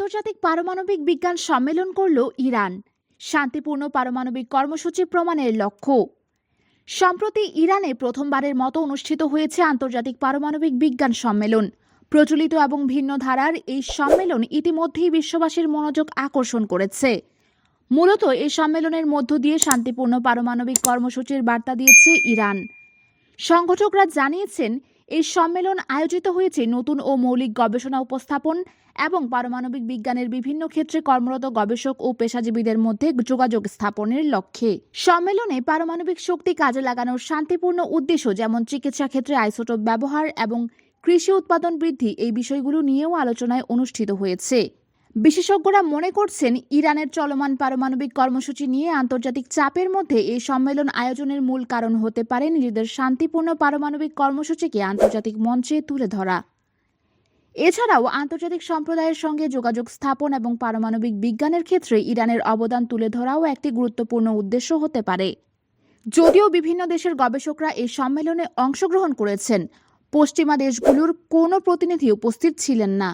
আন্তর্জাতিক পারমাণবিক বিজ্ঞান সম্মেলন করল ইরান। শান্তিপূর্ণ পারমাণবিক কর্মসূচি প্রমাণের লক্ষ্য। সম্প্রতি ইরানে প্রথমবারের মতো অনুষ্ঠিত হয়েছে আন্তর্জাতিক পারমাণবিক বিজ্ঞান সম্মেলন। প্রচলিত এবং ভিন্ন ধারার এই সম্মেলন ইতিমধ্যেই বিশ্ববাসীর মনোযোগ আকর্ষণ করেছে। মূলত এই সম্মেলনের মধ্য দিয়ে শান্তিপূর্ণ পারমাণবিক কর্মসূচির বার্তা দিয়েছে ইরান। সংগঠকরা জানিয়েছেন এই সম্মেলন আয়োজিত হয়েছে নতুন ও মৌলিক গবেষণা উপস্থাপন এবং পারমাণবিক বিজ্ঞানের বিভিন্ন ক্ষেত্রে কর্মরত গবেষক ও পেশাজীবীদের মধ্যে যোগাযোগ স্থাপনের লক্ষ্যে। সম্মেলনে পারমাণবিক শক্তি কাজে লাগানোর শান্তিপূর্ণ উদ্দেশ্য যেমন চিকিৎসা ক্ষেত্রে আইসোটোপ ব্যবহার এবং কৃষি উৎপাদন বৃদ্ধি এই বিষয়গুলো নিয়েও আলোচনায় অনুষ্ঠিত হয়েছে। বিশেষজ্ঞরা মনে করছেন ইরানের চলমান পারমাণবিক কর্মসূচি নিয়ে আন্তর্জাতিক চাপের মধ্যে এই সম্মেলন আয়োজনের মূল কারণ হতে পারে নিজেদের শান্তিপূর্ণ পারমাণবিক কর্মসূচিকে আন্তর্জাতিক মঞ্চে তুলে ধরা। এছাড়াও আন্তর্জাতিক সম্প্রদায়ের সঙ্গে যোগাযোগ স্থাপন এবং পারমাণবিক বিজ্ঞানের ক্ষেত্রে ইরানের অবদান তুলে ধরাও একটি গুরুত্বপূর্ণ উদ্দেশ্য হতে পারে। যদিও বিভিন্ন দেশের গবেষকরা এই সম্মেলনে অংশগ্রহণ করেছেন, পশ্চিমা দেশগুলোর কোনো প্রতিনিধি উপস্থিত ছিলেন না।